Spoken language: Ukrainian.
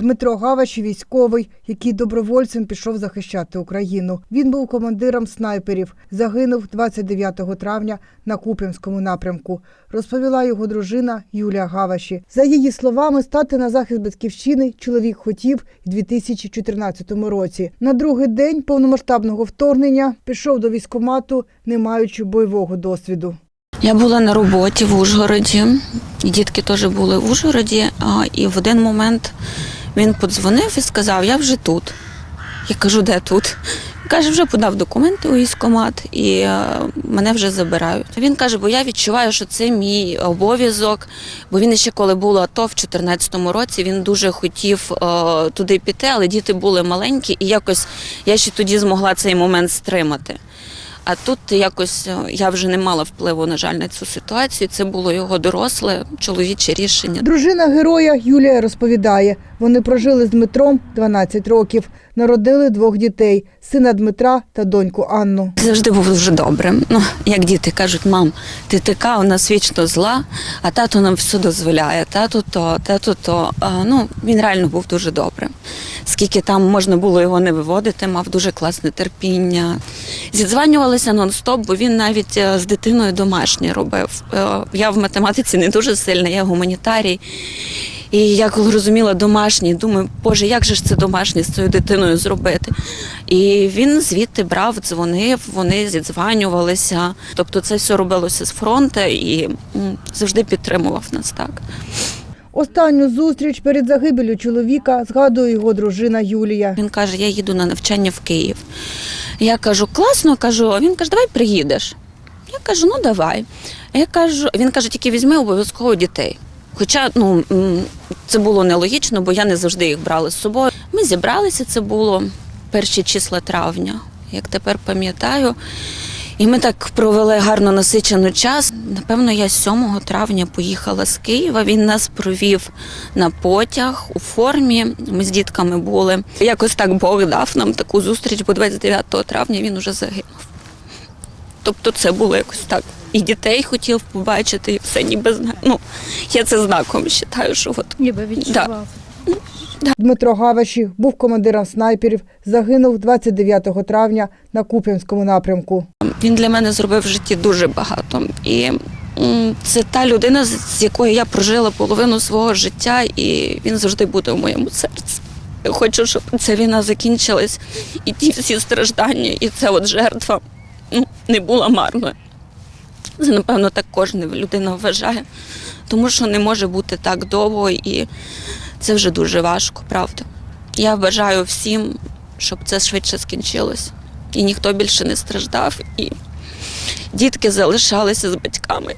Дмитро Гаваш – військовий, який добровольцем пішов захищати Україну. Він був командиром снайперів. Загинув 29 травня на Куп'янському напрямку. Розповіла його дружина Юлія Гаваші. За її словами, стати на захист батьківщини чоловік хотів у 2014 році. На другий день повномасштабного вторгнення пішов до військкомату, не маючи бойового досвіду. Я була на роботі в Ужгороді, дітки теж були в Ужгороді. І в один момент він подзвонив і сказав: Я вже тут. Я кажу, де тут? Каже, вже подав документи у військкомат і е, мене вже забирають. Він каже, бо я відчуваю, що це мій обов'язок. Бо він ще коли було АТО в 2014 році, він дуже хотів е, туди піти, але діти були маленькі, і якось я ще тоді змогла цей момент стримати. А тут якось е, я вже не мала впливу, на жаль, на цю ситуацію. Це було його доросле чоловіче рішення. Дружина героя Юлія розповідає, вони прожили з Дмитром 12 років, народили двох дітей сина Дмитра та доньку Анну. Завжди був дуже добрим. Ну, як діти кажуть, мам, ти така у нас вічно зла, а тато нам все дозволяє. Тато то, тато то. А, ну, він реально був дуже добрим. Скільки там можна було його не виводити, мав дуже класне терпіння. Зідзванювалися нон-стоп, бо він навіть е, з дитиною домашнє робив. Е, Я в математиці не дуже сильна, я гуманітарій. І я коли розуміла домашній, думаю, боже, як же ж це домашнє з цією дитиною зробити? І він звідти брав, дзвонив, вони зідзванювалися. Тобто це все робилося з фронту і завжди підтримував нас так. Останню зустріч перед загибелю чоловіка згадує його дружина Юлія. Він каже: Я їду на навчання в Київ. Я кажу, класно, кажу, він каже, давай приїдеш. Я кажу, ну давай. Я кажу, він каже, тільки візьми обов'язково дітей. Хоча ну, це було нелогічно, бо я не завжди їх брала з собою. Ми зібралися, це було перші числа травня, як тепер пам'ятаю. І ми так провели гарно насичений час. Напевно, я 7 травня поїхала з Києва. Він нас провів на потяг у формі. Ми з дітками були. Якось так Бог дав нам таку зустріч, бо 29 травня він уже загинув. Тобто це було якось так. І дітей хотів побачити, і все ніби Ну, я це знаком вважаю, що от Ніби відчував. Дмитро Гаваші був командиром снайперів, загинув 29 травня на Куп'янському напрямку. Він для мене зробив в житті дуже багато. І це та людина, з якою я прожила половину свого життя, і він завжди буде в моєму серці. Я Хочу, щоб ця війна закінчилась, і ті всі страждання, і ця от жертва ну, не була марною. Це, напевно, так кожна людина вважає, тому що не може бути так довго, і це вже дуже важко, правда. Я бажаю всім, щоб це швидше скінчилось. І ніхто більше не страждав, і дітки залишалися з батьками.